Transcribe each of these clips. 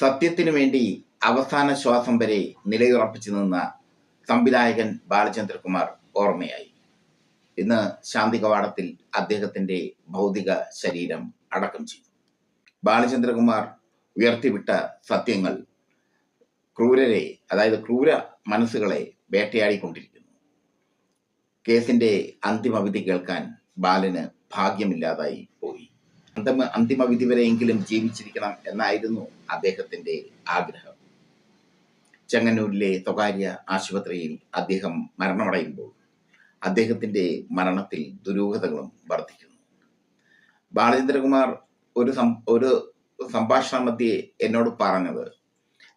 സത്യത്തിനു വേണ്ടി അവസാന ശ്വാസം വരെ നിലയുറപ്പിച്ചു നിന്ന സംവിധായകൻ ബാലചന്ദ്രകുമാർ ഓർമ്മയായി. ഇന്ന് ശാന്തി കവാടത്തിൽ അദ്ദേഹത്തിന്റെ ഭൗതിക ശരീരം അടക്കം ചെയ്തു. ബാലചന്ദ്രകുമാർ ഉയർത്തിവിട്ട സത്യങ്ങൾ ക്രൂരരെ അതായത് ക്രൂര മനസ്സുകളെ വേട്ടയാടിക്കൊണ്ടിരിക്കുന്നു. കേസിന്റെ അന്തിമ വിധി കേൾക്കാൻ ബാലന് ഭാഗ്യമില്ലാതായി പോയി. അന്തിമ അന്തിമ വിധി വരെയെങ്കിലും ജീവിച്ചിരിക്കണം എന്നായിരുന്നു അദ്ദേഹത്തിന്റെ ആഗ്രഹം. ചെങ്ങന്നൂരിലെ സ്വകാര്യ ആശുപത്രിയിൽ അദ്ദേഹം മരണമടയുമ്പോൾ അദ്ദേഹത്തിന്റെ മരണത്തിൽ ദുരൂഹതകളും വർദ്ധിക്കുന്നു. ബാലചന്ദ്രകുമാർ ഒരു സം ഒരു സംഭാഷണ മധ്യേ എന്നോട് പറഞ്ഞത്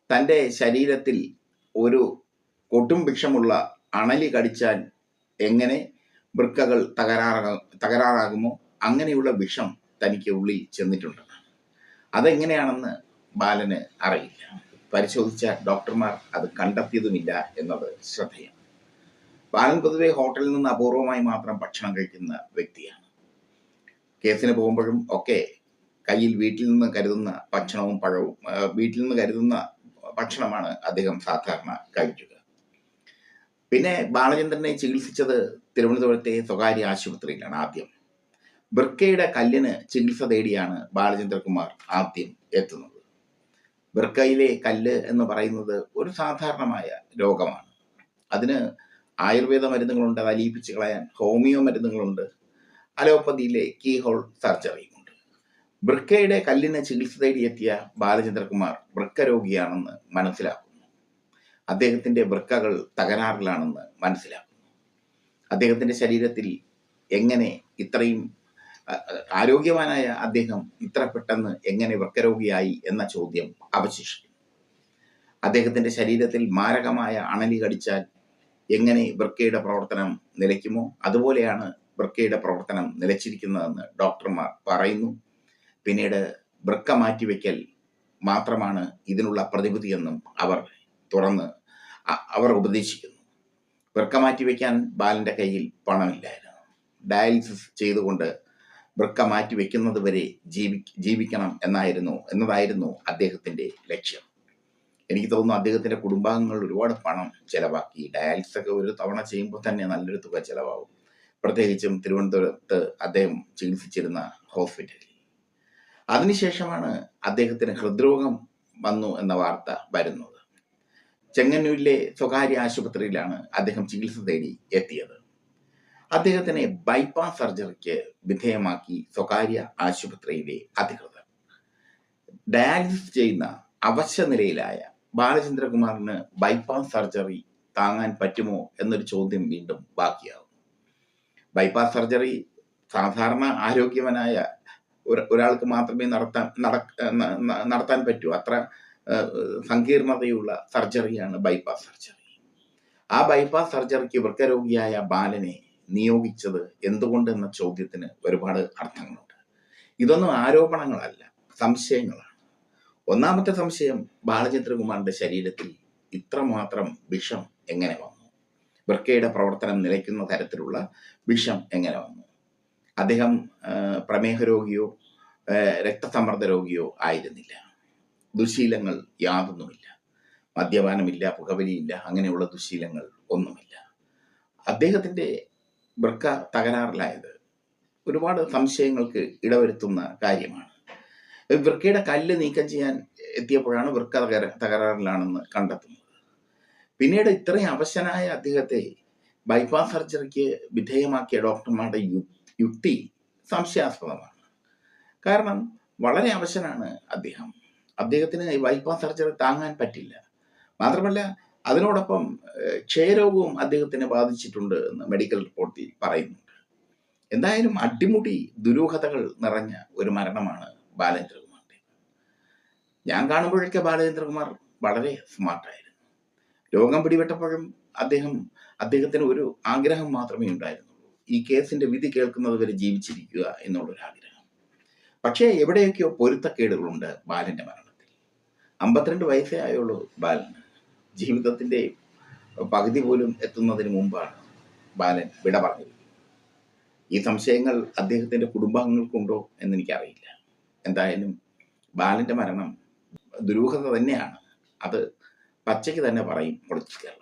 തന്റെ ശരീരത്തിൽ ഒരു കൊട്ടും വിഷമുള്ള അണലി കടിച്ചാൽ എങ്ങനെ വൃക്കകൾ തകരാറാ തകരാറാകുമോ? അങ്ങനെയുള്ള വിഷം തനിക്ക് ഉള്ളിൽ ചെന്നിട്ടുണ്ടെന്ന് അതെങ്ങനെയാണെന്ന് ബാലന് അറിയില്ല. പരിശോധിച്ച ഡോക്ടർമാർ അത് കണ്ടെത്തിയതുമില്ല എന്നത് ശ്രദ്ധേയം. ബാലൻ പൊതുവെ ഹോട്ടലിൽ നിന്ന് അപൂർവമായി മാത്രം ഭക്ഷണം കഴിക്കുന്ന വ്യക്തിയാണ്. കേസിന് പോകുമ്പോഴും ഒക്കെ കയ്യിൽ വീട്ടിൽ നിന്ന് കരുതുന്ന ഭക്ഷണവും പഴവും വീട്ടിൽ നിന്ന് കരുതുന്ന ഭക്ഷണമാണ് അദ്ദേഹം സാധാരണ കഴിക്കുക. പിന്നെ ബാലചന്ദ്രനെ ചികിത്സിച്ചത് തിരുവനന്തപുരത്തെ സ്വകാര്യ ആശുപത്രിയിലാണ് ആദ്യം. ബിർക്കയുടെ കല്ലിന് ചികിത്സ തേടിയാണ് ബാലചന്ദ്രകുമാർ ആദ്യം എത്തുന്നത്. ബിർക്കയിലെ കല്ല് എന്ന് പറയുന്നത് ഒരു സാധാരണമായ രോഗമാണ്. അതിന് ആയുർവേദ മരുന്നുകളുണ്ട് അത് അലിയിപ്പിച്ച് കളയാൻ ഹോമിയോ മരുന്നുകളുണ്ട് അലോപ്പതിയിലെ കീ ഹോൾ സർജറിയുമുണ്ട്. ബൃക്കയുടെ കല്ലിന് ചികിത്സ തേടിയെത്തിയ ബാലചന്ദ്രകുമാർ വൃക്ക രോഗിയാണെന്ന് മനസ്സിലാക്കുന്നു. അദ്ദേഹത്തിന്റെ വൃക്കകൾ തകരാറിലാണെന്ന് മനസ്സിലാക്കുന്നു. അദ്ദേഹത്തിന്റെ ശരീരത്തിൽ എങ്ങനെ ഇത്രയും ആരോഗ്യവാനായ അദ്ദേഹം ഇത്ര പെട്ടെന്ന് എങ്ങനെ വൃക്കരോഗിയായി എന്ന ചോദ്യം അവശേഷിക്കും അദ്ദേഹത്തിന്റെ ശരീരത്തിൽ മാരകമായ അണലി കടിച്ചാൽ എങ്ങനെ വൃക്കയുടെ പ്രവർത്തനം നിലയ്ക്കുമോ? അതുപോലെയാണ് വൃക്കയുടെ പ്രവർത്തനം നിലച്ചിരിക്കുന്നതെന്ന് ഡോക്ടർമാർ പറയുന്നു. പിന്നീട് വൃക്ക മാറ്റിവെക്കൽ മാത്രമാണ് ഇതിനുള്ള പ്രതിവിധിയെന്നും അവർ തുറന്ന് അവർ ഉപദേശിക്കുന്നു. വൃക്ക മാറ്റിവെക്കാൻ ബാലന്റെ കയ്യിൽ പണമില്ലായിരുന്നു. ഡയാലിസിസ് ചെയ്തുകൊണ്ട് വൃക്ക മാറ്റി വെക്കുന്നത് വരെ ജീവി ജീവിക്കണം എന്നായിരുന്നു എന്നതായിരുന്നു അദ്ദേഹത്തിന്റെ ലക്ഷ്യം. എനിക്ക് തോന്നുന്നു അദ്ദേഹത്തിന്റെ കുടുംബാംഗങ്ങൾ ഒരുപാട് പണം ചിലവാക്കി. ഡയാലിസിസ് ഒക്കെ ഒരു തവണ ചെയ്യുമ്പോൾ തന്നെ നല്ലൊരു തുക ചെലവാകും. പ്രത്യേകിച്ചും തിരുവനന്തപുരത്ത് അദ്ദേഹം ചികിത്സിച്ചിരുന്ന ഹോസ്പിറ്റലിൽ. അതിനുശേഷമാണ് അദ്ദേഹത്തിന് ഹൃദ്രോഗം വന്നു എന്ന വാർത്ത വരുന്നത്. ചെങ്ങന്നൂരിലെ സ്വകാര്യ ആശുപത്രിയിലാണ് അദ്ദേഹം ചികിത്സ തേടി എത്തിയത്. അദ്ദേഹത്തിനെ ബൈപ്പാസ് സർജറിക്ക് വിധേയമാക്കി സ്വകാര്യ ആശുപത്രിയിലെ അധികൃതർ. ഡയാലിസിസ് ചെയ്യുന്ന അവശ്യ നിലയിലായ ബാലചന്ദ്രകുമാറിന് ബൈപ്പാസ് സർജറി താങ്ങാൻ പറ്റുമോ എന്നൊരു ചോദ്യം വീണ്ടും ബാക്കിയാകും ബൈപ്പാസ് സർജറി സാധാരണ ആരോഗ്യവനായ ഒരാൾക്ക് മാത്രമേ നടത്താൻ നടത്താൻ പറ്റൂ. അത്ര സങ്കീർണതയുള്ള സർജറിയാണ് ബൈപ്പാസ് സർജറി. ആ ബൈപ്പാസ് സർജറിക്ക് വൃക്കരോഗിയായ ബാലനെ നിയോഗിച്ചത് എന്തുകൊണ്ടെന്ന ചോദ്യത്തിന് ഒരുപാട് അർത്ഥങ്ങളുണ്ട്. ഇതൊന്നും ആരോപണങ്ങളല്ല സംശയങ്ങളാണ്. ഒന്നാമത്തെ സംശയം ബാലചന്ദ്രകുമാറിന്റെ ശരീരത്തിൽ ഇത്രമാത്രം വിഷം എങ്ങനെ വന്നു? വൃക്കയുടെ പ്രവർത്തനം നിലയ്ക്കുന്ന തരത്തിലുള്ള വിഷം എങ്ങനെ വന്നു? അദ്ദേഹം പ്രമേഹ രോഗിയോ രക്തസമ്മർദ്ദ രോഗിയോ ആയിരുന്നില്ല. ദുശീലങ്ങൾ യാതൊന്നുമില്ല. മദ്യപാനമില്ല പുകവലിയില്ല അങ്ങനെയുള്ള ദുശീലങ്ങൾ ഒന്നുമില്ല. അദ്ദേഹത്തിന്റെ വൃക്ക തകരാറിലായത്. ഒരുപാട് സംശയങ്ങൾക്ക് ഇടവരുത്തുന്ന കാര്യമാണ്. വൃക്കയുടെ കല്ല് നീക്കം ചെയ്യാൻ എത്തിയപ്പോഴാണ് വൃക്ക തകര തകരാറിലാണെന്ന് കണ്ടെത്തുന്നത്. പിന്നീട് ഇത്രയും അവശനായ അദ്ദേഹത്തെ ബൈപ്പാസ് സർജറിക്ക് വിധേയമാക്കിയ ഡോക്ടർമാരുടെ യുക്തി സംശയാസ്പദമാണ്. കാരണം വളരെ അവശനാണ് അദ്ദേഹം. അദ്ദേഹത്തിന് ഈ ബൈപ്പാസ് സർജറി താങ്ങാൻ പറ്റില്ല. മാത്രമല്ല അതിനോടൊപ്പം ക്ഷയരോഗവും അദ്ദേഹത്തിനെ ബാധിച്ചിട്ടുണ്ട് എന്ന് മെഡിക്കൽ റിപ്പോർട്ടിൽ പറയുന്നുണ്ട്. എന്തായാലും അടിമുടി ദുരൂഹതകൾ നിറഞ്ഞ ഒരു മരണമാണ് ബാലചന്ദ്രകുമാറിന്റെ ഞാൻ കാണുമ്പോഴൊക്കെ ബാലചന്ദ്രകുമാർ വളരെ സ്മാർട്ടായിരുന്നു രോഗം പിടിപെട്ടപ്പോഴും അദ്ദേഹം അദ്ദേഹത്തിന് ഒരു ആഗ്രഹം മാത്രമേ ഉണ്ടായിരുന്നുള്ളൂ. ഈ കേസിന്റെ വിധി കേൾക്കുന്നത് വരെ ജീവിച്ചിരിക്കുക എന്നുള്ളൊരു ആഗ്രഹം. പക്ഷേ എവിടെയൊക്കെയോ പൊരുത്തക്കേടുകളുണ്ട് ബാലന്റെ മരണത്തിൽ. അമ്പത്തിരണ്ട് വയസ്സേ ആയുള്ളൂ ബാലന്. ജീവിതത്തിന്റെ പകുതി പോലും എത്തുന്നതിന് മുമ്പാണ് ബാലൻ വിട പറഞ്ഞിരിക്കുന്നത്. ഈ സംശയങ്ങൾ അദ്ദേഹത്തിന്റെ കുടുംബാംഗങ്ങൾക്കുണ്ടോ എന്ന് എനിക്കറിയില്ല എന്തായാലും ബാലന്റെ മരണം ദുരൂഹത തന്നെയാണ്. അത് പച്ചയ്ക്ക് തന്നെ പറയും പൊളിറ്റിക്കൽ.